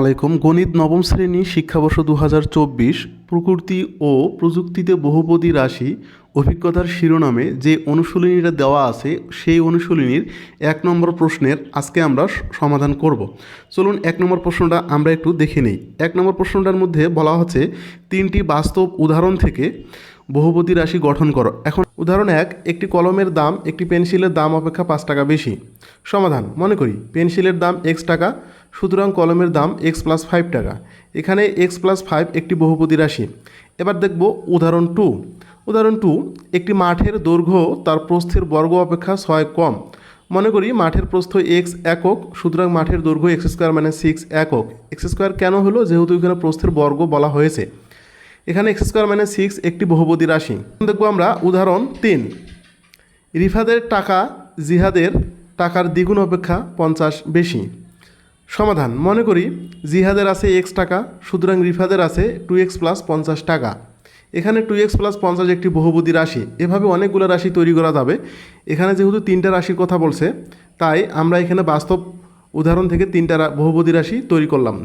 আলাইকুম। গণিত নবম শ্রেণি শিক্ষাবর্ষ দু হাজার চব্বিশ প্রকৃতি ও প্রযুক্তিতে বহুপদী রাশি অভিজ্ঞতার শিরোনামে যে অনুশীলনীটা দেওয়া আছে সেই অনুশীলনীর এক নম্বর প্রশ্নের আজকে আমরা সমাধান করব। চলুন এক নম্বর প্রশ্নটা আমরা একটু দেখে নিই। এক নম্বর প্রশ্নটার মধ্যে বলা হচ্ছে, তিনটি বাস্তব উদাহরণ থেকে বহুপদী রাশি গঠন করো। এখন উদাহরণ এক, একটি কলমের দাম, একটি পেন্সিলের দাম অপেক্ষা পাঁচ টাকা বেশি। সমাধান, মনে করি, পেন্সিলের দাম এক্স টাকা সুতরাং কলমের দাম এক্স প্লাস ফাইভ টাকা। এখানে এক্স প্লাস ফাইভ একটি বহুপদী রাশি। এবার দেখব উদাহরণ টু উদাহরণ টু একটি মাঠের দৈর্ঘ্য তার প্রস্থের বর্গ অপেক্ষা ছয় কম। মনে করি মাঠের প্রস্থ এক্স একক, সুতরাং মাঠের দৈর্ঘ্য এক্স স্কোয়ার মানে সিক্স একক। এক্স স্কোয়ার কেন হলো? যেহেতু এখানে প্রস্থের বর্গ বলা হয়েছে। এখানে এক্স স্কোয়ার মানে সিক্স একটি বহুপদী রাশি। দেখব আমরা উদাহরণ তিন। রিফাদের টাকা জিহাদের টাকার দ্বিগুণ অপেক্ষা পঞ্চাশ বেশি। সমাধান। মনে করি, জিহাদের আছে এক্স টাকা, সুতরাং রিফাদের আছে টু এক্স প্লাস পঞ্চাশ টাকা। এখানে টু এক্স প্লাস পঞ্চাশ একটি বহুপদী রাশি। এভাবে অনেকগুলো রাশি তৈরি করা যাবে। এখানে যেহেতু তিনটা রাশির কথা বলছে, তাই আমরা এখানে বাস্তব উদাহরণ থেকে তিনটা বহুপদী রাশি তৈরি করলাম।